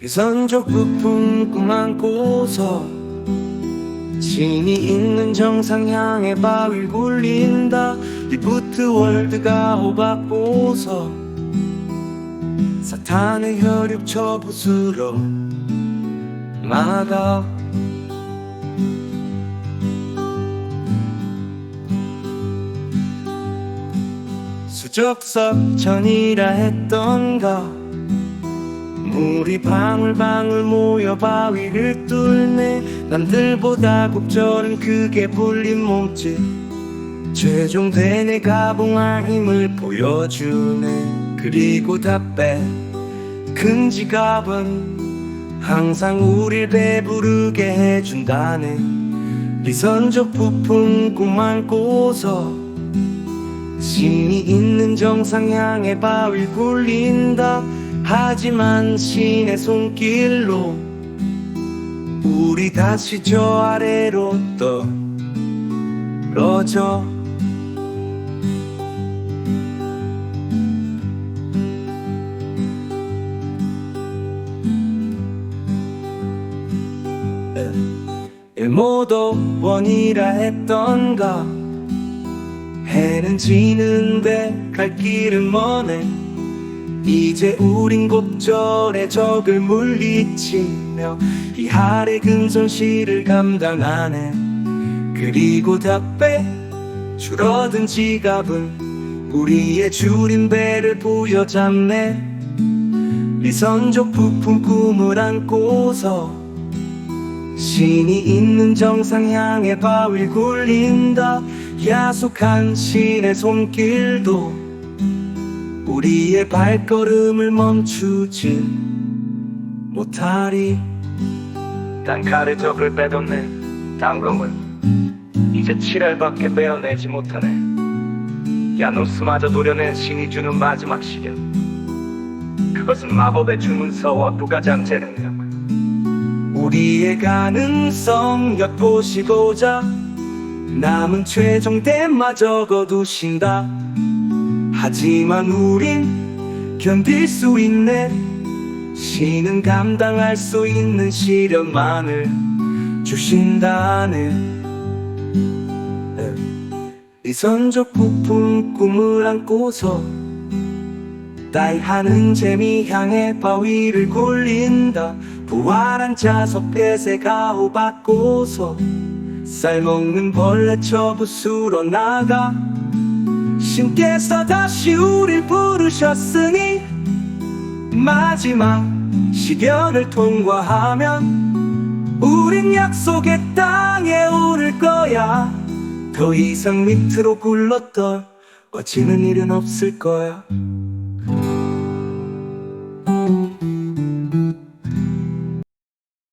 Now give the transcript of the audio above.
위선적 부품 꿈 안고서 신이 있는 정상 향해 바위를 굴린다. 리프트 월드가 호박보서 사탄의 혈육 처부수로 막아 수적석 전이라 했던 가. 물이 방울방울 모여 바위를 뚫네. 남들보다 곡절은 크게 불린 몸짓. 최종 되네 가봉할 힘을 보여주네. 그리고 다빼큰 지갑은 항상 우릴 배부르게 해준다네. 리선적 부품 꿈 안고서 신이 있는 정상 향해 바위 굴린다. 하지만 신의 손길로 우리 다시 저 아래로 떨어져 일모도 원이라 했던가 해는 지는데 갈 길은 머네. 이제 우린 곡절의 적을 물리치며 이 할의 근손실을 감당하네. 그리고 답배 줄어든 지갑은 우리의 줄인 배를 부여잡네. 미선족 부품 꿈을 안고서 신이 있는 정상 향해 바위를 굴린다. 야속한 신의 손길도 우리의 발걸음을 멈추진 못하리. 단칼에 적을 빼뒀네. 당금은 이제 칠알밖에 빼어내지 못하네. 야노스마저 노려낸 신이 주는 마지막 시련. 그것은 마법의 주문서와 부가장 재능력 우리의 가능성 엿보시고자 남은 최종 대마 적어두신다. 하지만 우린 견딜 수 있네. 신은 감당할 수 있는 시련만을 주신다네. 네. 이선적 부품 꿈을 안고서 따이하는 재미 향해 바위를 굴린다 부활한 자석 폐쇄 가호받고서 쌀 먹는 벌레 처부수러 나가 신께서 다시 우릴 부르셨으니 마지막 시련을 통과하면 우린 약속의 땅에 오를 거야. 더 이상 밑으로 굴렀던 꺼지는 일은 없을 거야